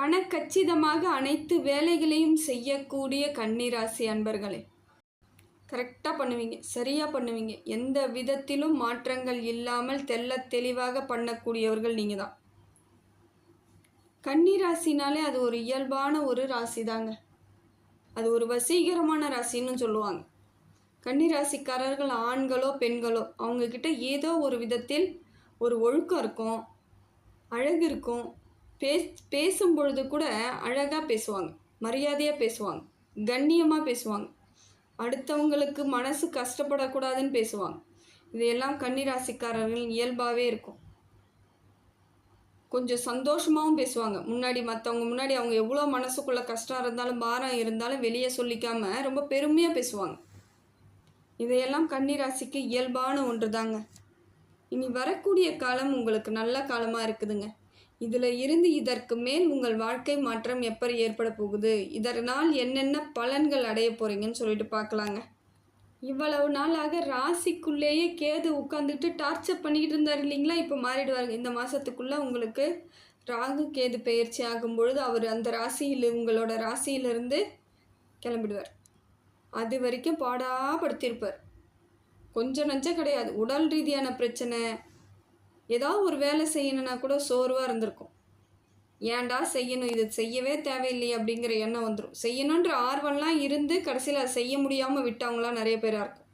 கணக்கச்சிதமாக அனைத்து வேலைகளையும் செய்யக்கூடிய கன்னிராசி அன்பர்களே. கரெக்டாக பண்ணுவீங்க சரியாக பண்ணுவீங்க. எந்த விதத்திலும் மாற்றங்கள் இல்லாமல் தெல்ல தெளிவாக பண்ணக்கூடியவர்கள் நீங்கள் தான் கன்னிராசினாலே அது ஒரு இயல்பான ஒரு ராசி தாங்க அது ஒரு வசீகரமான ராசின்னு சொல்லுவாங்க. கன்னிராசிக்காரர்கள் ஆண்களோ பெண்களோ அவங்கக்கிட்ட ஏதோ ஒரு விதத்தில் ஒரு ஒழுக்கம் இருக்கும் அழகு இருக்கும் பேஸ் பேசும் பொழுது கூட அழகாக பேசுவாங்க மரியாதையாக பேசுவாங்க கண்ணியமாக பேசுவாங்க. அடுத்தவங்களுக்கு மனசு கஷ்டப்படக்கூடாதுன்னு பேசுவாங்க. இதையெல்லாம் கன்னிராசிக்காரர்கள் இயல்பாகவே இருக்கும். கொஞ்சம் சந்தோஷமாகவும் பேசுவாங்க. முன்னாடி மற்றவங்க முன்னாடி அவங்க எவ்வளோ மனசுக்குள்ளே கஷ்டம் இருந்தாலும் பாரம் இருந்தாலும் வெளியே சொல்லிக்காமல் ரொம்ப பெருமையாக பேசுவாங்க. இதையெல்லாம் கன்னிராசிக்கு இயல்பான ஒன்று தாங்க இனி வரக்கூடிய காலம் உங்களுக்கு நல்ல காலமாக இருக்குதுங்க. இதில் இருந்து இதற்கு மேல் உங்கள் வாழ்க்கை மாற்றம் எப்படி ஏற்பட போகுது? இதனால் என்னென்ன பலன்கள் அடைய போகிறீங்கன்னு சொல்லிட்டு பார்க்கலாங்க. இவ்வளவு நாளாக ராசிக்குள்ளேயே கேது உட்காந்துட்டு டார்ச்சர் பண்ணிக்கிட்டு இருந்தார் இல்லைங்களா? இப்போ மாறிடுவாருங்க. இந்த மாதத்துக்குள்ளே உங்களுக்கு ராகு கேது பயிற்சி ஆகும் பொழுது அவர் அந்த ராசியில் உங்களோட ராசியிலிருந்து கிளம்பிடுவார். அது வரைக்கும் பாடாப்படுத்தியிருப்பார் கொஞ்சம் நஞ்சம் கிடையாது. உடல் ரீதியான பிரச்சனை ஏதாவது ஒரு வேலை செய்யணுன்னா கூட சோர்வாக இருந்திருக்கும். ஏன்டா செய்யணும்? இது செய்யவே தேவையில்லையே அப்படிங்கிற எண்ணம் வந்துடும் செய்யணுன்ற ஆர்வம்லாம் இருந்து கடைசியில் அதை செய்ய முடியாமல் விட்டவங்களாம் நிறைய பேராக இருக்கும்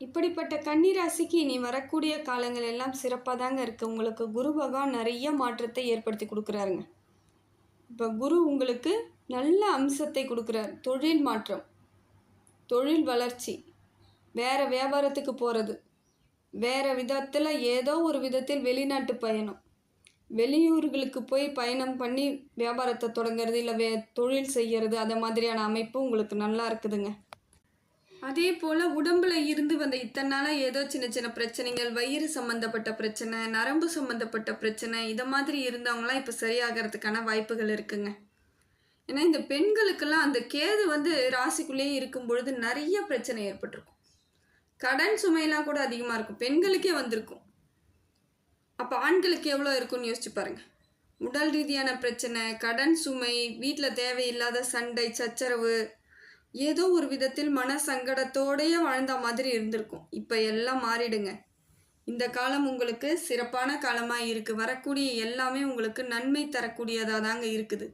இப்படிப்பட்ட கன்னிராசிக்கு இனி வரக்கூடிய காலங்கள் எல்லாம் சிறப்பாக தாங்க இருக்குது உங்களுக்கு குரு பகவான் நிறைய மாற்றத்தை ஏற்படுத்தி கொடுக்குறாருங்க. இப்போ குரு உங்களுக்கு நல்ல அம்சத்தை கொடுக்குறார். தொழில் மாற்றம் தொழில் வளர்ச்சி வேறு வியாபாரத்துக்கு போகிறது வேறு விதத்தில் ஏதோ ஒரு விதத்தில் வெளிநாட்டு பயணம். வெளியூர்களுக்கு போய் பயணம் பண்ணி வியாபாரத்தை தொடங்குறது இல்லை வே தொழில் செய்கிறது அந்த மாதிரியான அமைப்பு உங்களுக்கு நல்லா இருக்குதுங்க. அதே போல் உடம்புல இருந்து வந்த இத்தனை நாளாக ஏதோ சின்ன சின்ன பிரச்சனைகள் வயிறு சம்மந்தப்பட்ட பிரச்சனை நரம்பு சம்மந்தப்பட்ட பிரச்சனை இதை மாதிரி இருந்தவங்களாம் இப்போ சரியாகிறதுக்கான வாய்ப்புகள் இருக்குங்க. ஏன்னா இந்த பெண்களுக்கெல்லாம் அந்த கேது வந்து ராசிக்குள்ளேயே இருக்கும் பொழுது நிறைய பிரச்சனை ஏற்பட்டிருக்கும். கடன் சுமையெல்லாம் கூட அதிகமாக இருக்கும். பெண்களுக்கே வந்திருக்கும். அப்போ ஆண்களுக்கு எவ்வளோ இருக்கும்னு யோசிச்சு பாருங்கள் உடல் ரீதியான பிரச்சனை கடன் சுமை வீட்டில் தேவையில்லாத சண்டை சச்சரவு ஏதோ ஒரு விதத்தில் மன சங்கடத்தோடையே வாழ்ந்த மாதிரி இருந்திருக்கும். இப்போ எல்லாம் மாறிடுங்க. இந்த காலம் உங்களுக்கு சிறப்பான காலமாக இருக்குது வரக்கூடிய எல்லாமே உங்களுக்கு நன்மை தரக்கூடியதாக தாங்க இருக்குது.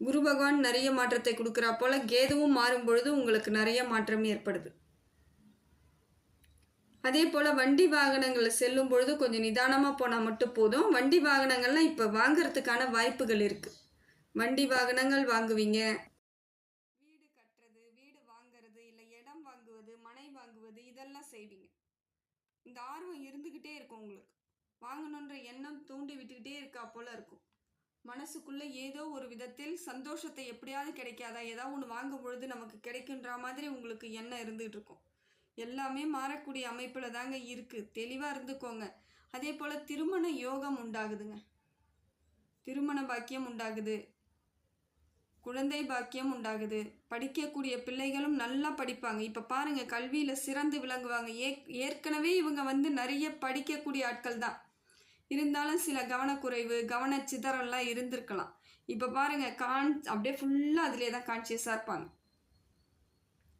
குரு பகவான் நிறைய மாற்றத்தை கொடுக்குறா போல கேதுவும் மாறும் பொழுது உங்களுக்கு நிறைய மாற்றம் ஏற்படுது. அதே போல் வண்டி வாகனங்களில் செல்லும் பொழுது கொஞ்சம் நிதானமாக போனால் மட்டும் போதும். வண்டி வாகனங்கள்லாம் இப்போ வாங்குறதுக்கான வாய்ப்புகள் இருக்குது வண்டி வாகனங்கள் வாங்குவீங்க. வீடு கட்டுறது வீடு வாங்கிறது இல்லை இடம் வாங்குவது மனை வாங்குவது இதெல்லாம் செய்வீங்க. இந்த ஆர்வம் இருந்துக்கிட்டே இருக்கும் உங்களுக்கு. வாங்கணுன்ற எண்ணம் தூண்டி விட்டுக்கிட்டே இருக்கா போல இருக்கும். மனசுக்குள்ளே ஏதோ ஒரு விதத்தில் சந்தோஷத்தை எப்படியாவது கிடைக்காதா? ஏதாவது ஒன்று வாங்கும் பொழுது நமக்கு கிடைக்குன்ற மாதிரி உங்களுக்கு எண்ணம் இருந்துகிட்டு இருக்கும். எல்லாமே மாறக்கூடிய அமைப்பில் தாங்க இருக்குது தெளிவாக இருந்துக்கோங்க. அதே போல் திருமண யோகம் உண்டாகுதுங்க. திருமண பாக்கியம் உண்டாகுது. குழந்தை பாக்கியம் உண்டாகுது. படிக்கக்கூடிய பிள்ளைகளும் நல்லா படிப்பாங்க. இப்போ பாருங்கள் கல்வியில் சிறந்து விளங்குவாங்க. ஏ ஏற்கனவே இவங்க வந்து நிறைய படிக்கக்கூடிய ஆட்கள் தான். இருந்தாலும் சில கவனக்குறைவு கவன சிதறெல்லாம் இருந்திருக்கலாம். இப்போ பாருங்கள் கான் அப்படியே ஃபுல்லாக அதிலே தான் கான்சியஸாக இருப்பாங்க.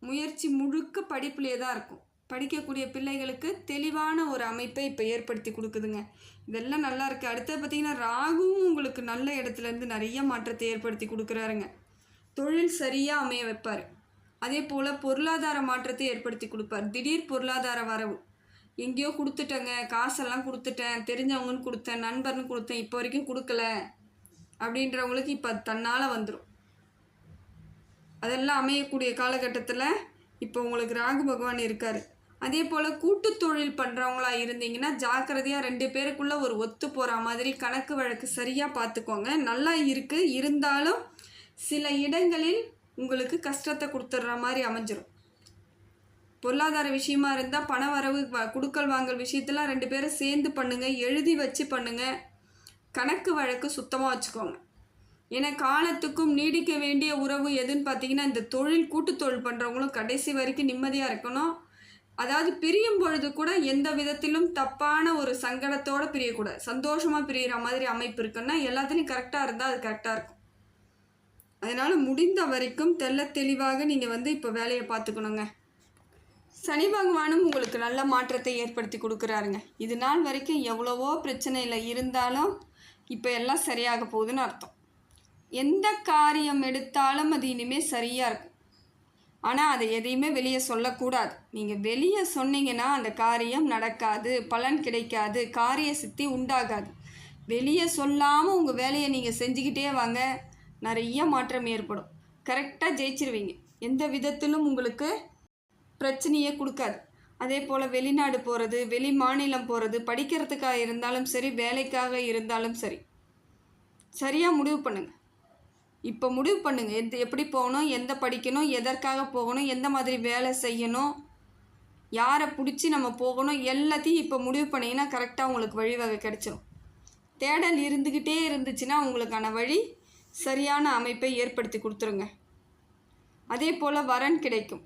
முயற்சி முழுக்க படிப்புலேயே தான் இருக்கும். படிக்கக்கூடிய பிள்ளைகளுக்கு தெளிவான ஒரு அமைப்பை இப்போ ஏற்படுத்தி கொடுக்குதுங்க. இதெல்லாம் நல்லா இருக்குது அடுத்தது பார்த்தீங்கன்னா ராகுவும் உங்களுக்கு நல்ல இடத்துலேருந்து நிறைய மாற்றத்தை ஏற்படுத்தி கொடுக்குறாருங்க. தொழில் சரியாக அமைய வைப்பார். அதே போல் பொருளாதார மாற்றத்தை ஏற்படுத்தி கொடுப்பார். திடீர் பொருளாதார வரவு. எங்கேயோ கொடுத்துட்டேங்க. காசெல்லாம் கொடுத்துட்டேன். தெரிஞ்சவங்கன்னு கொடுத்தேன். நண்பர்னு கொடுத்தேன். இப்போ வரைக்கும் கொடுக்கல. அப்படின்றவங்களுக்கு இப்போ தன்னால் வந்துடும் அதெல்லாம் அமையக்கூடிய காலகட்டத்தில் இப்போ உங்களுக்கு ராகு பகவான் இருக்கார். அதே போல் கூட்டு தொழில் பண்ணுறவங்களா இருந்தீங்கன்னா ஜாக்கிரதையாக ரெண்டு பேருக்குள்ளே ஒரு ஒத்து போகிற மாதிரி கணக்கு வழக்கு சரியாக பார்த்துக்கோங்க நல்லா இருக்குது இருந்தாலும் சில இடங்களில் உங்களுக்கு கஷ்டத்தை கொடுத்துட்ற மாதிரி அமைஞ்சிரும். பொருளாதார விஷயமா இருந்தால் பண வரவு வ- குடுக்கல் வாங்கல் விஷயத்தெல்லாம் ரெண்டு பேரும் சேர்ந்து பண்ணுங்கள் எழுதி வச்சு பண்ணுங்கள் கணக்கு வழக்கு சுத்தமாக வச்சுக்கோங்க. ஏன்னா காலத்துக்கும் நீடிக்க வேண்டிய உறவு எதுன்னு பார்த்தீங்கன்னா இந்த தொழில் கூட்டு தொழில் பண்ணுறவங்களும் கடைசி வரைக்கும் நிம்மதியாக இருக்கணும். அதாவது பிரியும் பொழுது கூட எந்த விதத்திலும் தப்பான ஒரு சங்கடத்தோடு பிரியக்கூடாது. சந்தோஷமாக பிரியிற மாதிரி அமைப்பு இருக்குன்னா எல்லாத்துலேயும் கரெக்டாக இருந்தால் அது கரெக்டாக இருக்கும். அதனால் முடிந்த வரைக்கும் தெள்ள தெளிவாக நீங்கள் வந்து இப்போ வேலையை பார்த்துக்கணுங்க. சனி பகவானும் உங்களுக்கு நல்ல மாற்றத்தை ஏற்படுத்தி கொடுக்குறாருங்க. இது நாள் வரைக்கும் எவ்வளவோ பிரச்சனையில் இருந்தாலும் இப்போ எல்லாம் சரியாக போகுதுன்னு அர்த்தம். எந்த காரியம் எடுத்தாலும் அது இனிமேல் சரியாக இருக்கும். ஆனால் அதை எதையுமே வெளியே சொல்லக்கூடாது. நீங்கள் வெளியே சொன்னீங்கன்னா அந்த காரியம் நடக்காது பலன் கிடைக்காது காரிய சித்தி உண்டாகாது. வெளியே சொல்லாமல் உங்கள் வேலையை நீங்கள் செஞ்சுக்கிட்டே வாங்க நிறைய மாற்றம் ஏற்படும். கரெக்டாக ஜெயிச்சிருவீங்க. எந்த விதத்திலும் உங்களுக்கு பிரச்சனையே கொடுக்காது. அதே போல் வெளிநாடு போகிறது வெளி மாநிலம் போகிறது படிக்கிறதுக்காக இருந்தாலும் சரி வேலைக்காக இருந்தாலும் சரி. சரியாக முடிவு பண்ணுங்கள் இப்போ முடிவு பண்ணுங்கள் எந்த எப்படி போகணும் எந்த படிக்கணும் எதற்காக போகணும் எந்த மாதிரி வேலை செய்யணும் யாரை பிடிச்சி நம்ம போகணும் எல்லாத்தையும் இப்போ முடிவு பண்ணிங்கன்னா கரெக்டாக உங்களுக்கு வழிவகை கிடைச்சிடும் தேடல் இருந்துக்கிட்டே இருந்துச்சுன்னா உங்களுக்கான வழி சரியான அமைப்பை ஏற்படுத்தி கொடுத்துருங்க. அதே போல் வரன் கிடைக்கும்.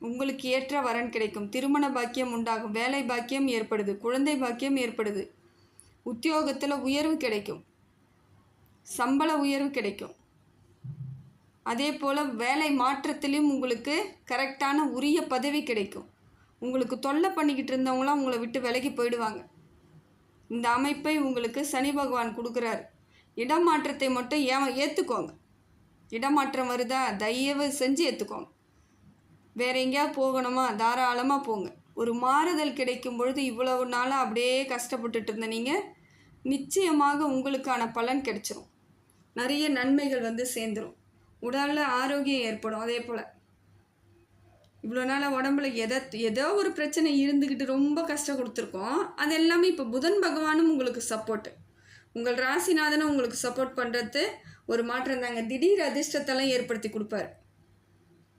உங்களுக்கு ஏற்ற வரன் கிடைக்கும். திருமண பாக்கியம் உண்டாகும். வேலை பாக்கியம் ஏற்படுது. குழந்தை பாக்கியம் ஏற்படுது. உத்தியோகத்தில் உயர்வு கிடைக்கும். சம்பள உயர்வு கிடைக்கும். அதே போல் வேலை மாற்றத்திலையும் உங்களுக்கு கரெக்டான உரிய பதவி கிடைக்கும். உங்களுக்கு தொல்லை பண்ணிக்கிட்டு இருந்தவங்களாம் உங்களை விட்டு விலகி போயிடுவாங்க. இந்த அமைப்பை உங்களுக்கு சனி பகவான் கொடுக்குறாரு. இடமாற்றத்தை மட்டும் ஏ ஏற்றுக்கோங்க இடமாற்றம் வருதா? தயவு செஞ்சு ஏற்றுக்கோங்க வேற எங்கேயாவது போகணுமா? தாராளமாக போங்க. ஒரு மாறுதல் கிடைக்கும் பொழுது இவ்வளவு நாளாக அப்படியே கஷ்டப்பட்டுட்டு இருந்த நீங்கள் நிச்சயமாக உங்களுக்கான பலன் கிடைச்சிரும். நிறைய நன்மைகள் வந்து சேர்ந்துடும் உடலில் ஆரோக்கியம் ஏற்படும் அதே போல். இவ்வளோ நாளாக உடம்புல எதை ஏதோ ஒரு பிரச்சனை இருந்துக்கிட்டு ரொம்ப கஷ்டம் கொடுத்துருக்கோம். அது எல்லாமே இப்போ புதன் பகவானும் உங்களுக்கு சப்போர்ட்டு உங்கள் ராசிநாதனும் உங்களுக்கு சப்போர்ட் பண்ணுறது ஒரு மாற்றம் தாங்க. திடீர் அதிர்ஷ்டத்தெல்லாம் ஏற்படுத்தி கொடுப்பாரு.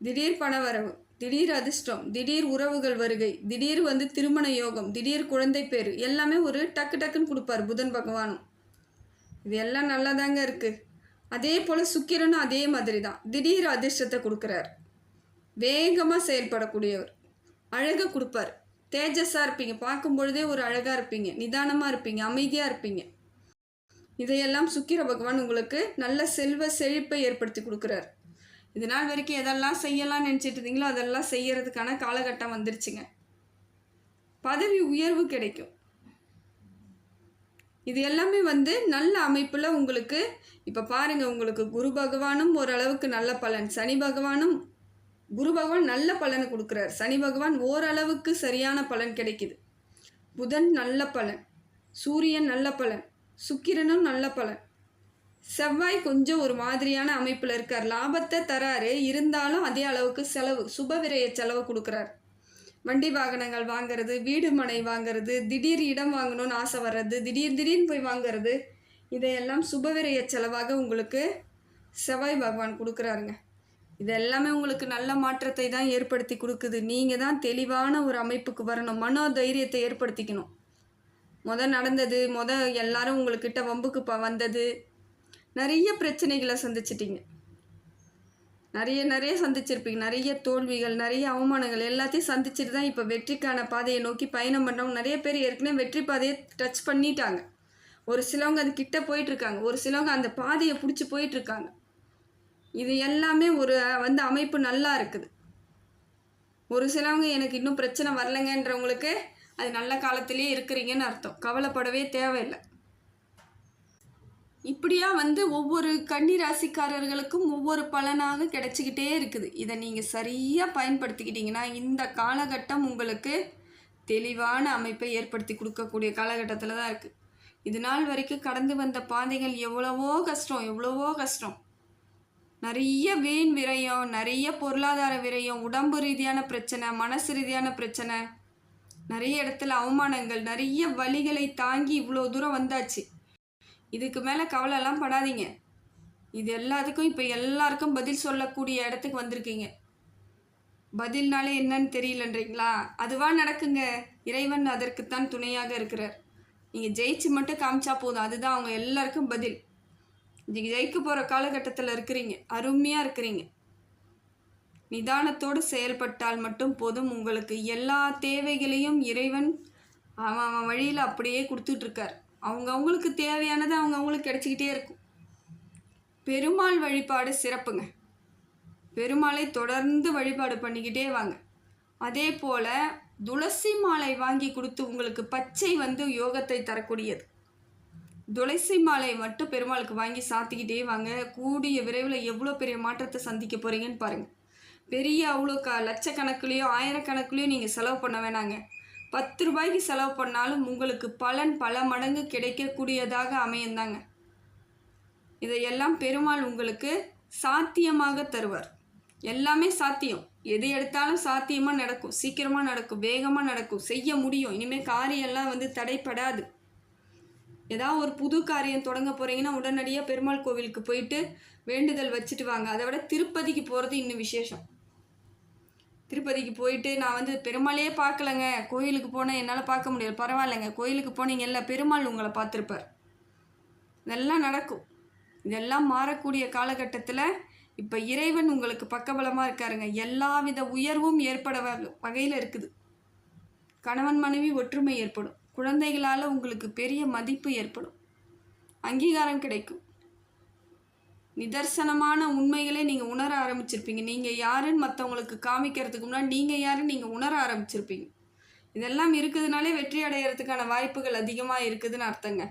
திடீர் பண வரவு திடீர் அதிர்ஷ்டம் திடீர் உறவுகள் வருகை திடீர் வந்து திருமண யோகம் திடீர் குழந்தை பேர் எல்லாமே ஒரு டக்கு டக்குன்னு கொடுப்பார் புதன் பகவானும். இது எல்லாம் நல்லா தாங்க இருக்குது அதே போல் சுக்கிரனும் அதே மாதிரி தான் திடீர் அதிர்ஷ்டத்தை கொடுக்குறார். வேகமாக செயல்படக்கூடியவர். அழகை கொடுப்பார். தேஜஸாக இருப்பீங்க. பார்க்கும் பொழுதே ஒரு அழகாக இருப்பீங்க. நிதானமாக இருப்பீங்க. அமைதியாக இருப்பீங்க. இதையெல்லாம் சுக்கிர பகவான் உங்களுக்கு நல்ல செல்வ செழிப்பை ஏற்படுத்தி கொடுக்குறார். இது நாள் வரைக்கும் எதெல்லாம் செய்யலாம்னு நினச்சிட்டு இருந்தீங்களோ அதெல்லாம் செய்யறதுக்கான காலகட்டம் வந்துருச்சுங்க. பதவி உயர்வு கிடைக்கும். இது எல்லாமே வந்து நல்ல அமைப்பில் உங்களுக்கு இப்போ பாருங்கள் உங்களுக்கு குரு பகவானும் ஓரளவுக்கு நல்ல பலன். சனி பகவானும் குரு பகவான் நல்ல பலனை கொடுக்குறார். சனி பகவான் ஓரளவுக்கு சரியான பலன் கிடைக்குது. புதன் நல்ல பலன் சூரியன் நல்ல பலன் சுக்கிரனும் நல்ல பலன். செவ்வாய் கொஞ்சம் ஒரு மாதிரியான அமைப்பில் இருக்கார். லாபத்தை தராரு. இருந்தாலும் அதே அளவுக்கு செலவு சுப விரய செலவு கொடுக்குறார். வண்டி வாகனங்கள் வாங்கிறது வீடு மனை வாங்கிறது திடீர் இடம் வாங்கணும்னு ஆசை வர்றது திடீர் திடீர்னு போய் வாங்கிறது இதையெல்லாம் சுபவிரைய செலவாக உங்களுக்கு செவ்வாய் பகவான் கொடுக்குறாருங்க. இது எல்லாமே உங்களுக்கு நல்ல மாற்றத்தை தான் ஏற்படுத்தி கொடுக்குது. நீங்கள் தான் தெளிவான ஒரு அமைப்புக்கு வரணும். மனோ தைரியத்தை ஏற்படுத்திக்கணும். முத நடந்தது முத எல்லாரும் உங்கள்கிட்ட வம்புக்கு ப வந்தது நிறைய பிரச்சனைகளை சந்திச்சிட்டிங்க. நிறைய நிறைய சந்திச்சிருப்பீங்க. நிறைய தோல்விகள் நிறைய அவமானங்கள் எல்லாத்தையும் சந்திச்சுட்டு தான் இப்போ வெற்றிக்கான பாதையை நோக்கி பயணம் பண்ணுறவங்க நிறைய பேர் ஏற்கனவே வெற்றி பாதையை டச் பண்ணிட்டாங்க. ஒரு சிலவங்க அது கிட்ட போயிட்டுருக்காங்க. ஒரு சிலவங்க அந்த பாதையை பிடிச்சி போயிட்டுருக்காங்க. இது எல்லாமே ஒரு வந்து அமைப்பு நல்லா இருக்குது. ஒரு சிலவங்க எனக்கு இன்னும் பிரச்சனை வரலைங்கன்றவங்களுக்கு அது நல்ல காலத்திலேயே இருக்கிறீங்கன்னு அர்த்தம். கவலைப்படவே தேவையில்லை. இப்படியா வந்து ஒவ்வொரு கன்னி ராசிக்காரர்களுக்கும் ஒவ்வொரு பலனாக கிடைச்சிக்கிட்டே இருக்குது. இதை நீங்கள் சரியாக பயன்படுத்திக்கிட்டிங்கன்னா இந்த காலகட்டம் உங்களுக்கு தெளிவான அமைப்பை ஏற்படுத்தி கொடுக்கக்கூடிய காலகட்டத்தில் தான் இருக்குது இது நாள் வரைக்கும் கடந்து வந்த பாதைகள் எவ்வளவோ கஷ்டம் எவ்வளவோ கஷ்டம். நிறைய வீண் விரயம் நிறைய பொருளாதார விரயம் உடம்பு ரீதியான பிரச்சனை மனசு ரீதியான பிரச்சனை நிறைய இடத்துல அவமானங்கள் நிறைய வழிகளை தாங்கி இவ்வளோ தூரம் வந்தாச்சு. இதுக்கு மேலே கவலைலாம் படாதீங்க. இது எல்லாத்துக்கும் இப்போ எல்லாருக்கும் பதில் சொல்லக்கூடிய இடத்துக்கு வந்திருக்கீங்க. பதில்னாலே என்னன்னு தெரியலன்றீங்களா? அதுவாக நடக்குங்க. இறைவன் அதற்குத்தான் துணையாக இருக்கிறார். நீங்கள் ஜெயிச்சு மட்டும் காமிச்சா போதும். அதுதான் அவங்க எல்லாருக்கும் பதில். நீங்கள் ஜெயிக்க போகிற காலகட்டத்தில் இருக்கிறீங்க. அருமையாக இருக்கிறீங்க. நிதானத்தோடு செயல்பட்டால் மட்டும் போதும். உங்களுக்கு எல்லா தேவைகளையும் இறைவன் அவன் அவன் வழியில் அப்படியே கொடுத்துட்ருக்கார். அவங்க அவங்களுக்கு தேவையானது அவங்க அவங்களுக்கு கிடச்சிக்கிட்டே இருக்கும். பெருமாள் வழிபாடு சிறப்புங்க. பெருமாளை தொடர்ந்து வழிபாடு பண்ணிக்கிட்டே வாங்க. அதே போல் துளசி மாலை வாங்கி கொடுத்து உங்களுக்கு பச்சை வந்து யோகத்தை தரக்கூடியது. துளசி மாலை மட்டும் பெருமாளுக்கு வாங்கி சாத்திக்கிட்டே வாங்க. கூடிய விரைவில் எவ்வளோ பெரிய மாற்றத்தை சந்திக்க போகிறீங்கன்னு பாருங்கள் பெரிய அவ்வளோ க லட்சக்கணக்குலேயோ ஆயிரக்கணக்குலேயோ நீங்கள் செலவு பண்ண வேணாங்க. பத்து ரூபாய்க்கு செலவு பண்ணாலும் உங்களுக்கு பலன் பல மடங்கு கிடைக்கக்கூடியதாக அமையந்தாங்க. இதையெல்லாம் பெருமாள் உங்களுக்கு சாத்தியமாக தருவார். எல்லாமே சாத்தியம். எது எடுத்தாலும் சாத்தியமாக நடக்கும். சீக்கிரமாக நடக்கும். வேகமாக நடக்கும். செய்ய முடியும். இனிமேல் காரியெல்லாம் வந்து தடைப்படாது. ஏதாவது ஒரு புது காரியம் தொடங்க போகிறீங்கன்னா உடனடியாக பெருமாள் கோவிலுக்கு போயிட்டு வேண்டுதல் வச்சுட்டு வாங்க. அதை விட திருப்பதிக்கு போகிறது இன்னும் விசேஷம். திருப்பதிக்கு போயிட்டு நான் வந்து பெருமாளையே பார்க்கலங்க. கோயிலுக்கு போனேன் என்னால் பார்க்க முடியாது. பரவாயில்லைங்க. கோயிலுக்கு போனீங்கல்ல பெருமாள் உங்களை பார்த்துருப்பார். இதெல்லாம் நடக்கும். இதெல்லாம் மாறக்கூடிய காலகட்டத்தில் இப்போ இறைவன் உங்களுக்கு பக்கபலமாக இருக்காருங்க. எல்லா வித உயர்வும் ஏற்பட வகையில் இருக்குது. கணவன் மனைவி ஒற்றுமை ஏற்படும். குழந்தைகளால் உங்களுக்கு பெரிய மதிப்பு ஏற்படும். அங்கீகாரம் கிடைக்கும். நிதர்சனமான உண்மைகளை நீங்கள் உணர ஆரம்பிச்சிருப்பீங்க. நீங்கள் யாருன்னு மற்றவங்களுக்கு காமிக்கிறதுக்கு முன்னாடி நீங்கள் யாருன்னு நீங்கள் உணர ஆரம்பிச்சிருப்பீங்க. இதெல்லாம் இருக்குதுனாலே வெற்றி அடைகிறதுக்கான வாய்ப்புகள் அதிகமாக இருக்குதுன்னு அர்த்தங்க.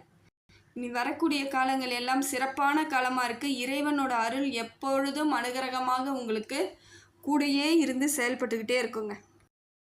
இனி வரக்கூடிய காலங்கள் எல்லாம் சிறப்பான காலமாக இருக்குது இறைவனோட அருள் எப்பொழுதும் அனுகிரகமாக உங்களுக்கு கூடயே இருந்து செயல்பட்டுக்கிட்டே இருக்குங்க.